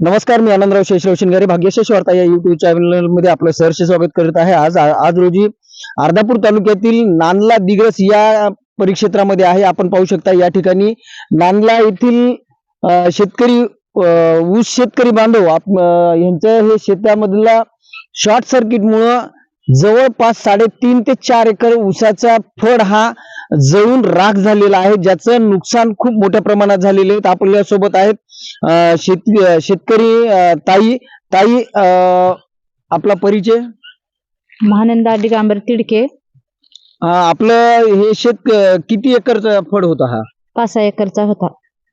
नमस्कार मी आनंदराव शेषराव शिंगारे भाग्यशेष वार्ता या युट्यूब चॅनलमध्ये आपलं सहर्ष स्वागत करत आहे. आज आज रोजी अर्धापूर तालुक्यातील नांदला दिग्रस या परिक्षेत्रामध्ये आहे. आपण पाहू शकता या ठिकाणी नांदला येथील शेतकरी ऊस शेतकरी बांधव आप- यांचं हे शेतामधला शॉर्ट सर्किट मुळे जवळपास साडेतीन ते चार एकर ऊसाचा फळ हा जळून राख झालेला आहे ज्याचं नुकसान खूप मोठ्या प्रमाणात झालेले आहेत आपल्यासोबत आहेत शेती शेतकरी ताई ताई आपला परिचय? महानंदा दिगांबर तिडके. आपलं हे शेत किती एकरचा फळ होता हा? पाच सहा एकरचा होता.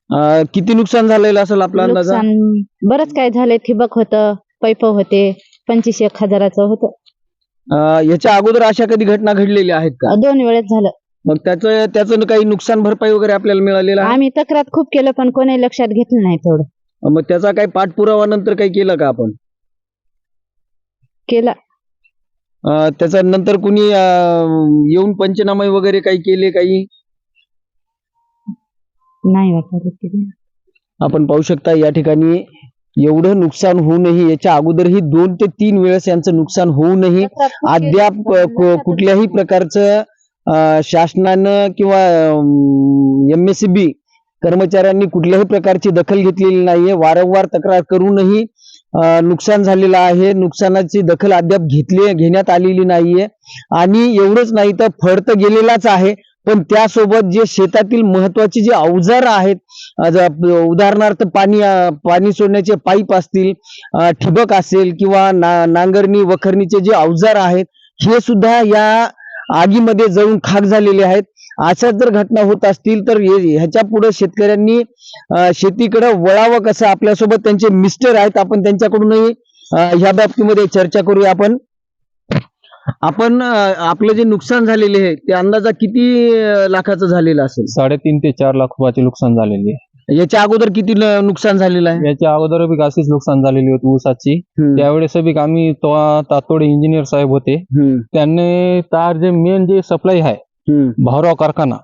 अं, किती नुकसान झालेलं असेल आपला अंदाजा? नुकसान बरंच काय झालंय. ठिबक होतं पैप होते पंचवीस एक हजाराचं होतं. याच्या अगोदर अशा कधी घटना घडलेल्या आहेत का? दोन वेळेस झालं. मग त्याचं त्याचं काही नुकसान भरपाई वगैरे आपल्याला मिळालेलं आहे? आम्ही तक्रार खूप केलं पण कोणी लक्षात घेतलं नाही तेवढं. मग त्याचा काही पाठपुरावा नंतर काही केलं का आपण? केलं. अं, त्याचा नंतर कुणी अं, येऊन पंचनामे वगैरे काही केले काही? नाही वाटत आपण पाहू शकता या ठिकाणी. एवढं नुकसान होऊनही याच्या अगोदरही दोन ते तीन वेळेस यांचं नुकसान होऊनही अद्याप कुठल्याही प्रकारचं शासनानं किंवा एम एस बी कर्मचाऱ्यांनी कुठल्याही प्रकारची दखल घेतलेली नाहीये. वारंवार तक्रार करूनही नुकसान झालेलं आहे. नुकसानाची दखल अद्याप घेतली घेण्यात आलेली नाहीये. आणि एवढंच नाही तर फळ तर गेलेलाच आहे. पण त्यासोबत जे शेतातील महत्वाची जे अवजार आहेत उदाहरणार्थ पाणी पाणी सोडण्याचे पाईप असतील ठिबक असेल किंवा ना- नांगरणी वखरणीचे जे अवजार आहेत हे सुद्धा या आगीमध्ये जळून खाक झालेले आहेत. अशाच जर घटना होत असतील तर ह्याच्या पुढे शेतकऱ्यांनी शेतीकडे वळावं कसं? आपल्यासोबत त्यांचे मिस्टर आहेत. आपण त्यांच्याकडूनही ह्या बाबतीमध्ये चर्चा करूया आपण. आपण आपलं जे नुकसान झालेले आहे ते अंदाजा किती लाखाचं झालेलं असेल? साडेतीन ते चार लाख रुपयाचे नुकसान झालेली आहे. याच्या अगोदर किती नुकसान झालेलं आहे? याच्या अगोदर बी अशीच नुकसान झालेली होती ऊसाची. त्यावेळेस बी आम्ही तातोडे इंजिनियर साहेब होते. त्यांनी तार जे मेन जे सप्लाय आहे भावराव कारखाना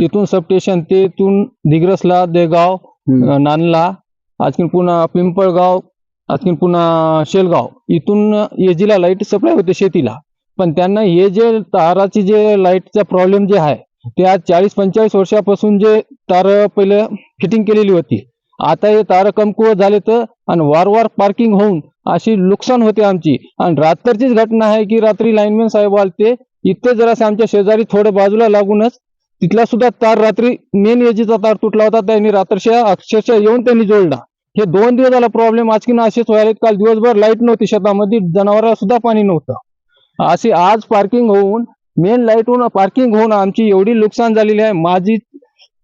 तिथून सबस्टेशन तिथून दिग्रसला देगाव नानला आणखीन पुन्हा पिंपळगाव आणखीन पुन्हा शेलगाव इथून एजीला लाइट सप्लाय होते शेतीला. पण त्यांना हे जे ताराची जे लाईटचा प्रॉब्लेम जे आहे ते आज चाळीस पंचेचाळीस वर्षापासून जे तार पहिले फिटिंग केलेली होती. आता हे तार कमकुवत झाले तर आणि वारंवार पार्किंग होऊन अशी नुकसान होते आमची. आणि रात्रीचीच घटना आहे की रात्री लाईनमॅन साहेब आलते इथे जरासे आमच्या शेजारी थोडं बाजूला लागूनच तिथला सुद्धा तार रात्री मेन एजीचा तार तुटला होता त्यांनी रात्रशः अक्षरशः येऊन त्यांनी जोडला. हे दोन दिवस झाला प्रॉब्लेम आज की असेच व्हायला काल दिवसभर लाइट नव्हती शेतामध्ये जनावरांना सुद्धा पाणी नव्हतं. अशी आज पार्किंग होऊन मेन लाइट होऊन पार्किंग होऊन आमची एवढी नुकसान झालेली आहे. माझी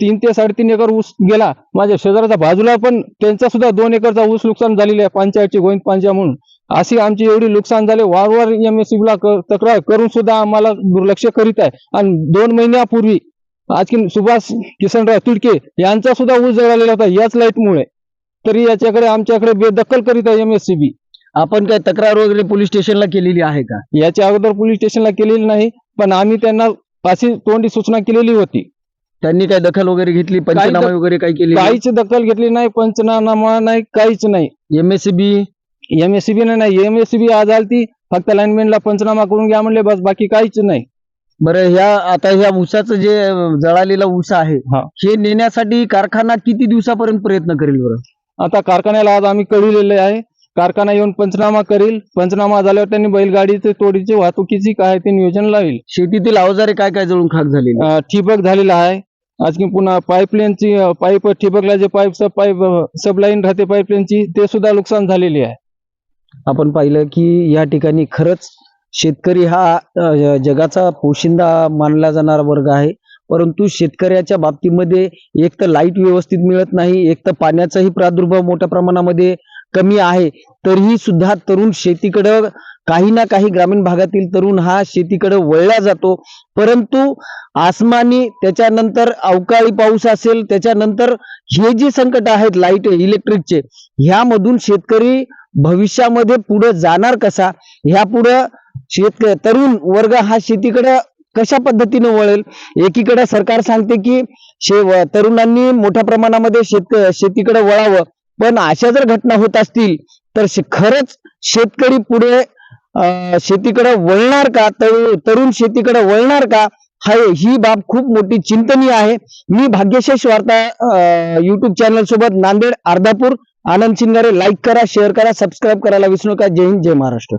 तीन ते साडेतीन एकर ऊस गेला. माझ्या शेजाराच्या बाजूला पण त्यांचा सुद्धा दोन एकरचा ऊस नुकसान झालेली आहे पंचायतची गोविंद पांच्या म्हणून. अशी आमची एवढी नुकसान झाले. वारंवार एम एस ला तक्रार करून सुद्धा आम्हाला दुर्लक्ष करीत आहे. आणि दोन महिन्यापूर्वी आज की सुभाष किसनराव तिडके यांचा सुद्धा ऊस जळालेला होता याच लाईटमुळे तरी याच्याकडे आमच्याकडे बेदखल करीत आहे एम एस सी बी. आपण काय तक्रार वगैरे पोलीस स्टेशनला केलेली आहे का? याच्या अगोदर पोलीस स्टेशनला केलेली नाही पण आम्ही त्यांना अशी तोंडी सूचना केलेली होती. त्यांनी काय दखल वगैरे घेतली? पंचनामा वगैरे काही केली काहीच दखल घेतली नाही पंचनामा नाही काहीच नाही. एमएससीबी एमएससीबी नाही एमएससीबी आज आलती फक्त लाईनमॅनला पंचनामा करून घ्या म्हणले बस बाकी काहीच नाही. बरं ह्या आता ह्या ऊसाचं जे जळालेला ऊस आहे हा. हे नेण्यासाठी कारखाना किती दिवसापर्यंत प्रयत्न करेल बरं? आता कारखान्याला आज आम्ही कळविलेले आहे कारखाना येऊन पंचनामा करील. पंचनामा झाल्यावर त्यांनी बैलगाडीचे तोडीची वाहतुकीची काय ते नियोजन लावेल. शेतीतील अवजारे काय काय जळून खाक झालेली? अं, ठिबक झालेला आहे. आणखी पुन्हा पाईपलाईनची पाईप ठिबकला जे pipe sub pipe sub line राहते पाईपलाईनची ते सुद्धा नुकसान झालेली आहे. आपण पाहिलं की या ठिकाणी खरंच शेतकरी हा अं, जगाचा पोशिंदा मानला जाणारा वर्ग आहे. परंतु शेतकऱ्याच्या बाबतीमध्ये एक तर लाइट व्यवस्थित मिळत नाही एक तर पाण्याचाही प्रादुर्भाव मोठ्या प्रमाणामध्ये कमी आहे तरीही सुद्धा तरुण शेतीकडं काही ना काही ग्रामीण भागातील तरुण हा शेतीकडे वळला जातो. परंतु आसमानी त्याच्यानंतर अवकाळी पाऊस असेल त्याच्यानंतर हे जे संकट आहेत लाइट इलेक्ट्रिकचे ह्यामधून शेतकरी भविष्यामध्ये पुढे जाणार कसा? ह्या पुढं शेत तरुण वर्ग हा शेतीकडे कशा पद्धतीने वळेल? एकीकडे सरकार सांगते की शे तरुणांनी मोठ्या प्रमाणामध्ये शेत शेतीकडे वळावं. पण अशा जर घटना होत असतील तर खरंच शेतकरी पुढे शेतीकडे वळणार का? तर तरुण शेतीकडे वळणार का? हाय ही बाब खूप मोठी चिंतनीय आहे. मी भाग्यशेष वार्ता युट्यूब चॅनल सोबत नांदेड अर्धापूर आनंद शिंगारे लाईक करा शेअर करा सबस्क्राईब करायला विसरू नका. जय हिंद जय महाराष्ट्र.